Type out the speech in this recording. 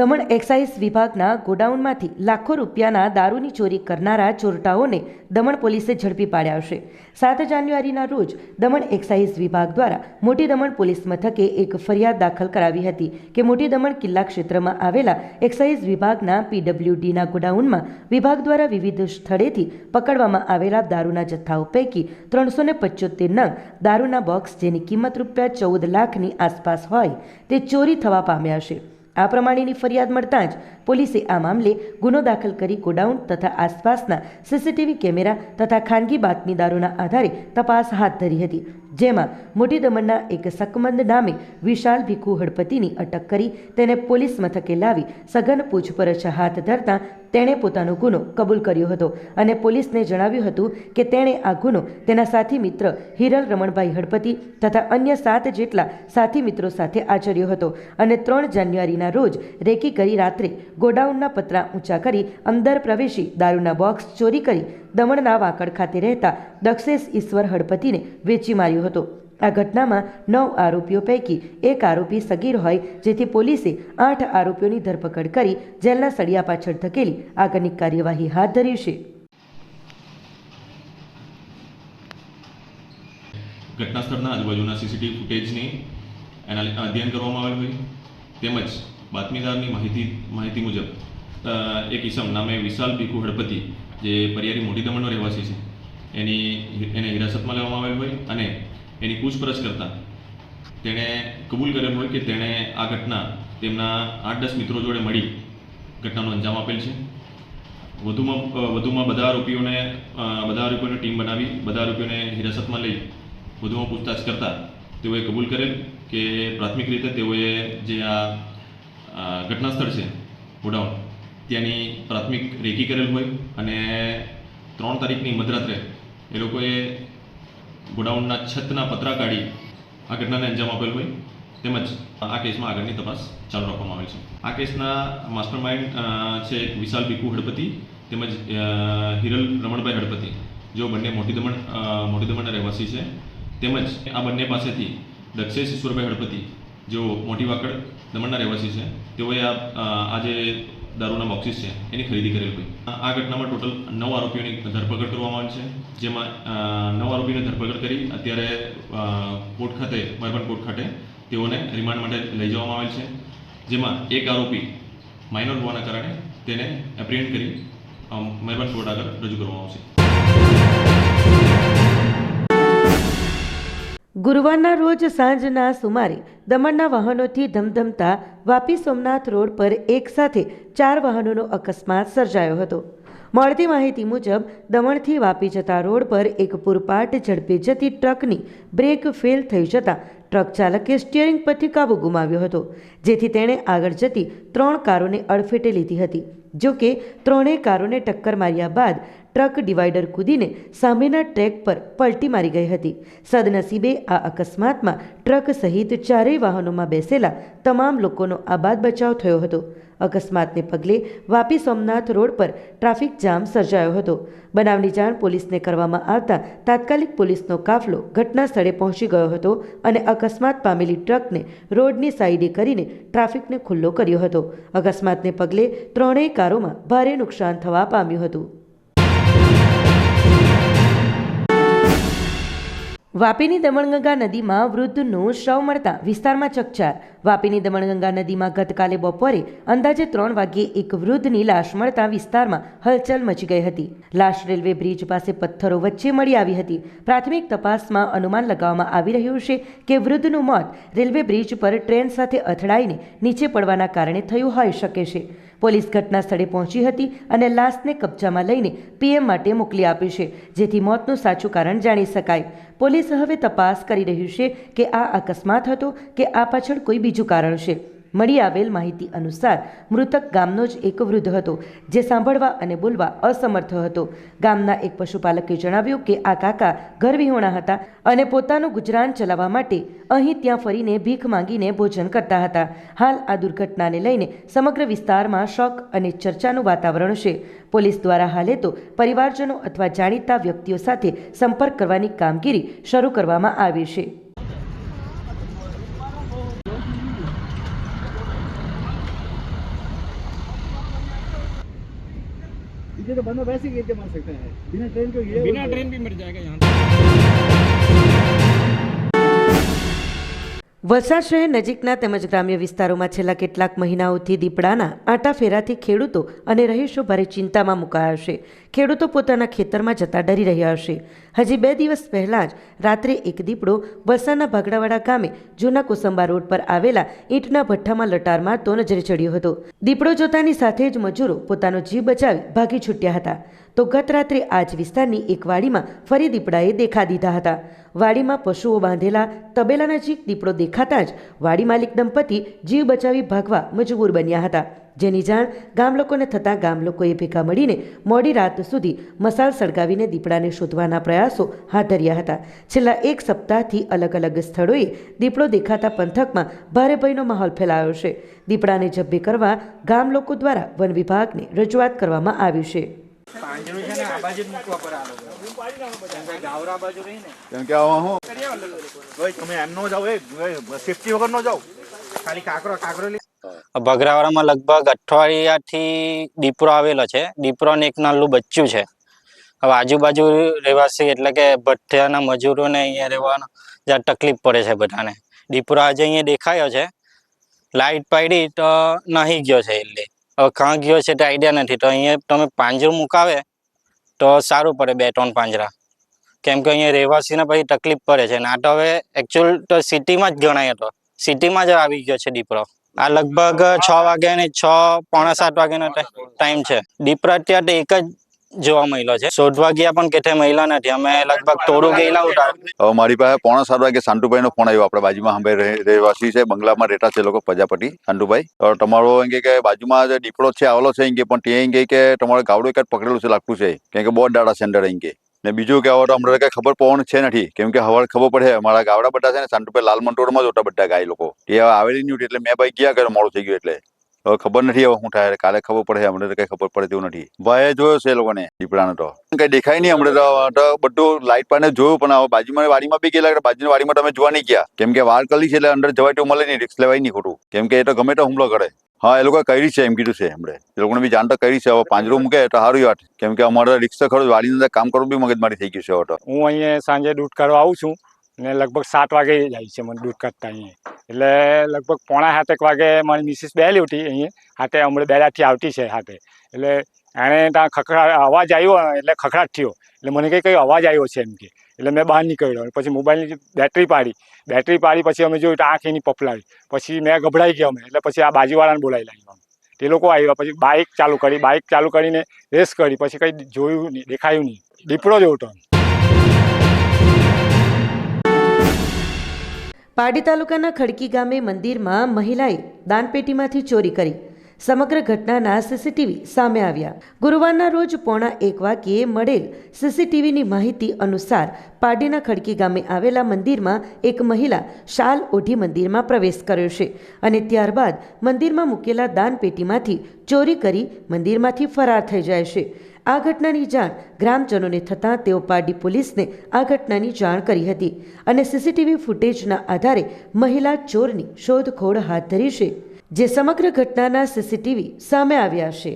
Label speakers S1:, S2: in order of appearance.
S1: Daman excise વિભાગના ગોડાઉનમાંથી લાખો રૂપિયાના દારૂની ચોરી કરનારા ચોરટાઓને દમણ પોલીસે ઝડપી પાડ્યા છે સાત જાન્યુઆરીના રોજ દમણ એક્સાઇઝ વિભાગ દ્વારા મોટી દમણ પોલીસ મથકે એક ફરિયાદ દાખલ કરાવી હતી કે મોટી દમણ કિલ્લા ક્ષેત્રમાં આવેલા એક્સાઇઝ વિભાગના પીડબ્લ્યુડીના ગોડાઉનમાં વિભાગ દ્વારા વિવિધ સ્થળેથી પકડવામાં આવેલા દારૂના જથ્થાઓ પૈકી ત્રણસો ને પંચોતેર નંગ દારૂના બોક્સ જેની કિંમત રૂપિયા ચૌદ લાખની આસપાસ હોય તે ચોરી થવા પામ્યા છે આ પ્રમાણેની ફરિયાદ મળતાં જ પોલીસે આ મામલે ગુનો દાખલ કરી ગોડાઉન તથા આસપાસના સીસીટીવી કેમેરા તથા ખાનગી બાતમીદારોના આધારે તપાસ હાથ ધરી હતી, જેમાં મોટી દમણના એક સકમંદ નામે વિશાલ ભીખુ હળપતિની અટક કરી તેને પોલીસ મથકે લાવી સઘન પૂછપરછ હાથ ધરતા તેણે પોતાનો ગુનો કબૂલ કર્યો હતો અને પોલીસને જણાવ્યું હતું કે તેણે આ ગુનો તેના સાથી મિત્ર હિરલ રમણભાઈ હળપતિ તથા અન્ય સાત જેટલા સાથી મિત્રો સાથે આચર્યો હતો અને ત્રણ જાન્યુઆરીના રોજ રેકી કરી રાત્રે ગોડાઉનના પતરા ઊંચા કરી અંદર પ્રવેશી દારૂના બોક્સ ચોરી કરી દમણના વાકડ ખાતે રહેતા દક્ષેશ ઈશ્વર હળપતિને વેચી માર્યો હતો. આ ઘટનામાં નવ આરોપીઓ પૈકી એક આરોપી સગીર હોય, જેથી પોલીસે આઠ આરોપીઓની ધરપકડ કરી જેલના સળિયા પાછળ ધકેલી આગળની કાર્યવાહી હાથ ધરી છે.
S2: ઘટના સ્થળના આજુબાજુના સીસીટીવી ફૂટેજની એના અધ્યયન કરવામાં આવેલ હોય. તેમજ બાતમીદારની માહિતી માહિતી મુજબ એક ઈસમ નામે વિશાલ ભીખુ હળપતિ જે પરિયારી મોટી દમણનો રહેવાસી છે, એની એને હિરાસતમાં લેવામાં આવેલ હોય અને એની પૂછપરછ કરતાં. તેણે કબૂલ કરેલ હોય કે તેણે આ ઘટના તેમના આઠ દસ મિત્રો જોડે મળી. ઘટનાનો અંજામ આપેલ છે. વધુમાં વધુમાં બધા આરોપીઓને બધા આરોપીઓની ટીમ બનાવી, બધા આરોપીઓને હિરાસતમાં લઈ વધુમાં પૂછતાછ કરતા તેઓએ કબૂલ કરેલ કે પ્રાથમિક રીતે તેઓએ જે આ ઘટના સ્થળ છે, ગોડાઉન, ત્યાંની પ્રાથમિક રેકી કરેલ હોય અને ત્રણ તારીખની મધરાત્રે એ લોકોએ ગોડાઉનના છતના પતરા કાઢી આ ઘટનાને અંજામ આપેલ હોય તેમજ આ કેસમાં આગળની તપાસ ચાલુ રાખવામાં આવેલ છે. આ કેસના માસ્ટર માઇન્ડ છે વિશાલ બીકુ હળપતિ તેમજ હિરલ રમણભાઈ હળપતિ જેઓ બંને મોટી દમણ મોટી દમણના રહેવાસી છે. તેમજ આ બંને પાસેથી દક્ષેશ ઈશ્વરભાઈ હળપતિ જેઓ મોટી વાકડ દમણના રહેવાસી છે તેઓએ આ અ, આ જે દારૂના બોક્સિસ છે, એની ખરીદી કરેલ હોય આ- ઘટનામાં ટોટલ નવ આરોપીઓની ધરપકડ કરવામાં આવી છે, જેમાં નવ આરોપીને ધરપકડ કરી અત્યારે કોર્ટ ખાતે મહેરબાન કોર્ટ ખાતે તેઓને રિમાન્ડ માટે લઈ જવામાં આવેલ છે. જેમાં એક આરોપી માઇનર હોવાના કારણે તેને એપ્રિહેન્ડ કરી મહેરબાન કોર્ટ આગળ રજૂ કરવામાં આવશે.
S1: ગુરુવારના રોજ સાંજના સુમારે દમણના વાહનોથી ધમધમતા વાપી સોમનાથ રોડ પર એકસાથે ચાર વાહનોનો અકસ્માત સર્જાયો હતો. મળતી માહિતી મુજબ, દમણથી વાપી જતા રોડ પર એક પૂરપાટ ઝડપે જતી ટ્રકની બ્રેક ફેલ થઈ જતાં ટ્રક ચાલકે સ્ટિયરિંગ પરથી કાબુ ગુમાવ્યો હતો, જેથી તેણે આગળ જતી ત્રણ કારોને અડફેટે લીધી હતી, જોકે ત્રણેય કારોને ટક્કર માર્યા બાદ ટ્રક ડિવાઈડર કૂદીને સામેના ટ્રેક પર પલટી મારી ગઈ હતી. સદનસીબે આ અકસ્માતમાં ટ્રક સહિત ચારેય વાહનોમાં બેસેલા તમામ લોકોનો આબાદ બચાવ થયો હતો. અકસ્માતને પગલે વાપી સોમનાથ રોડ પર ટ્રાફિક જામ સર્જાયો હતો. બનાવની જાણ પોલીસને કરવામાં આવતા તાત્કાલિક પોલીસનો કાફલો ઘટના સ્થળે પહોંચી ગયો હતો અને અકસ્માત પામેલી ટ્રકને રોડની સાઈડે કરીને ટ્રાફિકને ખુલ્લો કર્યો હતો. અકસ્માતને પગલે ત્રણેય કારોમાં ભારે નુકસાન થવા પામ્યું હતું. વાપીની દમણગંગા નદીમાં વૃદ્ધનું શવ મળતા વિસ્તારમાં ચકચાર. વાપીની દમણગંગા નદીમાં ગતકાલે બપોરે અંદાજે ત્રણ વાગ્યે એક વૃદ્ધની લાશ મળતા વિસ્તારમાં હલચલ મચી ગઈ હતી. લાશ રેલવે બ્રિજ પાસે પથ્થરો વચ્ચે મળી આવી હતી. પ્રાથમિક તપાસમાં અનુમાન લગાવવામાં આવી રહ્યું છે કે વૃદ્ધનું મોત રેલવે બ્રિજ પર ટ્રેન સાથે અથડાઈને નીચે પડવાના કારણે થયું હોઈ શકે છે. પોલીસ ઘટના સ્થળે પહોંચી હતી અને લાશને કબજામાં લઈને પીએમ માટે મોકલી આપી છે, જેથી મોતનું સાચું કારણ જાણી શકાય. પોલીસ હવે તપાસ કરી રહ્યું છે કે આ અકસ્માત હતો કે આ પાછળ કોઈ બીજું કારણ છે. મળી આવેલ માહિતી અનુસાર મૃતક ગામનો જ એક વૃદ્ધ હતો, જે સાંભળવા અને બોલવા અસમર્થ હતો. ગામના એક પશુપાલકે જણાવ્યું કે આ કાકા ઘરવિહોણા હતા અને પોતાનું ગુજરાન ચલાવવા માટે અહીં ત્યાં ફરીને ભીખ માંગીને ભોજન કરતા હતા. હાલ આ દુર્ઘટનાને લઈને સમગ્ર વિસ્તારમાં શોક અને ચર્ચાનું વાતાવરણ છે. પોલીસ દ્વારા હાલે તો પરિવારજનો અથવા જાણીતા વ્યક્તિઓ સાથે સંપર્ક કરવાની કામગીરી શરૂ કરવામાં આવી છે.
S3: तो बंदा वैसे गिर के मर सकता है बिना ट्रेन को गिरे
S4: बिना ट्रेन भी मर जाएगा यहाँ
S1: વલસાડ શહેર નજીકના તેમજ ગ્રામ્ય વિસ્તારોમાં છેલ્લા કેટલાક મહિનાઓથી દીપડાના આટા ફેરાથી ખેડૂતો અને રહીશો ભારે ચિંતામાં મુકાયા છે ખેડૂતો પોતાના ખેતરમાં જતા ડરી રહ્યા હશે. હજી બે દિવસ પહેલાં જ રાત્રે એક દીપડો વલસાડના ભાગડાવાડા ગામે જૂના કોસંબા રોડ પર આવેલા ઈંટના ભઠ્ઠામાં લટાર મારતો નજરે ચડ્યો હતો. દીપડો જોતાની સાથે જ મજૂરો પોતાનો જીવ બચાવી ભાગી છૂટ્યા હતા. તો ગત રાત્રે આ જ વિસ્તારની એક વાડીમાં ફરી દીપડાએ દેખા દીધા હતા. વાડીમાં પશુઓ બાંધેલા તબેલા નજીક દીપડો દેખાતા જ વાડી માલિક દંપતી જીવ બચાવી ભાગવા મજબૂર બન્યા હતા. જેની જાણ ગામ લોકોને થતાં ગામ લોકોએ ભેગા મળીને મોડી રાત સુધી મસાલ સળગાવીને દીપડાને શોધવાના પ્રયાસો હાથ ધર્યા હતા. છેલ્લા એક સપ્તાહથી અલગ અલગ સ્થળોએ દીપડો દેખાતા પંથકમાં ભારે ભયનો માહોલ ફેલાયો છે. દીપડાને જબ્બે કરવા ગામ લોકો દ્વારા વન વિભાગને રજૂઆત કરવામાં આવી છે.
S4: ને કેમ કે ને.
S5: આમાં હું? ભાઈ તમે એમ નો જાઓ એ સેફટી વગર નો જાઓ.
S4: ખાલી કાકરો કાકરો લે.
S6: ભગરાવાડામાં લગભગ અઠવાડિયાથી દીપરો આવેલો છે. દીપરોને એક નાનું બચ્ચું છે. હવે આજુબાજુ રહેવાસી એટલે કે ભઠ્ઠાના મજૂરોને અહીંયા રહેવાનો જ્યાં તકલીફ પડે છે બધાને. દીપરો આજે અહીંયા દેખાયો છે. લાઈટ પાડી તો નાહી ગયો છે એટલે. હવે કાં ગયો છે તે આઈડિયા નથી. તો અહીંયા તમે પાંજરું મુકાવે તો સારું પડે બે ત્રણ પાંજરા. કેમ કે અહીંયા રહેવાસીને પછી તકલીફ પડે છે ના તો હવે એકચ્યુઅલ તો સિટીમાં જ ગણાય હતો. સિટીમાં જ આવી ગયો છે દીપડો. આ લગભગ છ વાગ્યા ને છ, પોણા સાત વાગ્યાનો ટાઈમ છે. દીપરા અત્યારે એક જ જોવા મળ્યો છે. શોધવા ગયા પણ કેથે મહિલા નથી. અમે લગભગ તોડું ગયેલા
S5: ઉતાર મારી પાસે પોણા સાત વાગે સાંતુભાઈ નો ફોન આવ્યો. આપણે બાજુમાં અમે રહેવાસી છે, બંગલામાં રહેતા છે લોકો, પ્રજાપતિ, સાંતુભાઈ. તમારો એમ કે બાજુમાં જે દીપડો છે, આવેલો છે, એમ કે, પણ ત્યાં એમ કે તમારે ગાવડું એક પકડેલું છે લાગતું છે. કેમ કે બહુ દાડા સેન્ટર એમ કે. ને બીજું કહેવા તો અમને કઈ ખબર પડવાનું છે નથી. કેમ કે હવાર ખબર પડે, અમારા ગાવડા બધા છે ને, સાંતુભાઈ લાલ મંટોળમાં જ હતા બધા ગાય લોકો. તે આવેલી નહીં એટલે મેં ભાઈ ગયા કરે મોડું થઈ ગયું એટલે. હવે ખબર નથી હવે શું થાય. કાલે ખબર પડે અમને તો કઈ ખબર પડે તેવું નથી. ભાઈ જોયો છે એ લોકોને, દીપડાનો તો. કઈ દેખાય નહીં અમને તો- બધું લાઈટ પાને જોયું, પણ હવે બાજુમાં વાડીમાં બી ગયેલા, બાજુની વાડીમાં તમે જોવા નહીં ગયા. કેમ કે વાર કરી છે એટલે અંદર જવાય તો મળે નહીં રિક્સ લેવાય નહીં ખોટું. કેમ કે એ તો ગમે તો હુમલો કરે. હા, એ લોકો કરી છે એમ કીધું છે એમણે એ લોકોને બી જાણ તો કરી છે. હવે પાંજરું મૂકે તો સારું વાત. કેમ કે અમારે રિક્ષા ખરો વાડીની અંદર કામ કરવું બી મગજમારી થઈ ગયું છે હવે તો.
S4: હું અહીંયા સાંજે દૂધ કાઢવા આવું છું. ને લગભગ સાત વાગે જાય છે મને દૂધ કાઢતા અહીંયા. એટલે લગભગ પોણા સાતેક વાગે મારી મિસિસ બેલી ઉઠી અહીંયા. હાથે હમણાં બેલાથી આવતી છે હાથે. એટલે એણે ત્યાં ખખડા, અવાજ આવ્યો, એટલે ખખડાટ થયો. એટલે મને કંઈ કંઈ અવાજ આવ્યો છે એમ કે. એટલે મેં બહાર નીકળ્યો. પછી મોબાઈલની બેટરી પાડી. બેટરી પાડી પછી અમે જોયું તો આંખ એની પપલાવી. પછી મેં ગભરાઈ ગયો અમે. એટલે પછી આ બાજુવાળાને બોલાવી લાગ્યો તે લોકો આવ્યા. પછી બાઇક ચાલુ કરી બાઇક ચાલુ કરીને રેસ કરી. પછી કંઈ જોયું નહીં, દેખાયું નહીં. દીપડો જોયું હતો
S1: પારડી તાલુકાના ખડકી ગામે મંદિરમાં મહિલાએ દાનપેટીમાંથી ચોરી કરી સમગ્ર ઘટનાના સીસીટીવી સામે આવ્યા. ગુરુવારના રોજ પોણા એક વાગ્યે મળેલ સીસીટીવીની માહિતી અનુસાર પાડીના ખડકી ગામે આવેલા મંદિરમાં એક મહિલા શાલ ઓઢી મંદિરમાં પ્રવેશ કર્યો છે અને ત્યારબાદ મંદિરમાં મૂકેલા દાનપેટીમાંથી ચોરી કરી મંદિરમાંથી ફરાર થઈ જાય છે. આ ઘટનાની જાણ ગ્રામજનોને થતાં તેઓ પારડી પોલીસને આ ઘટનાની જાણ કરી હતી અને સીસીટીવી ફૂટેજના આધારે મહિલા ચોરની શોધખોળ હાથ ધરી છે, જે સમગ્ર ઘટનાના સીસીટીવી સામે આવ્યા છે.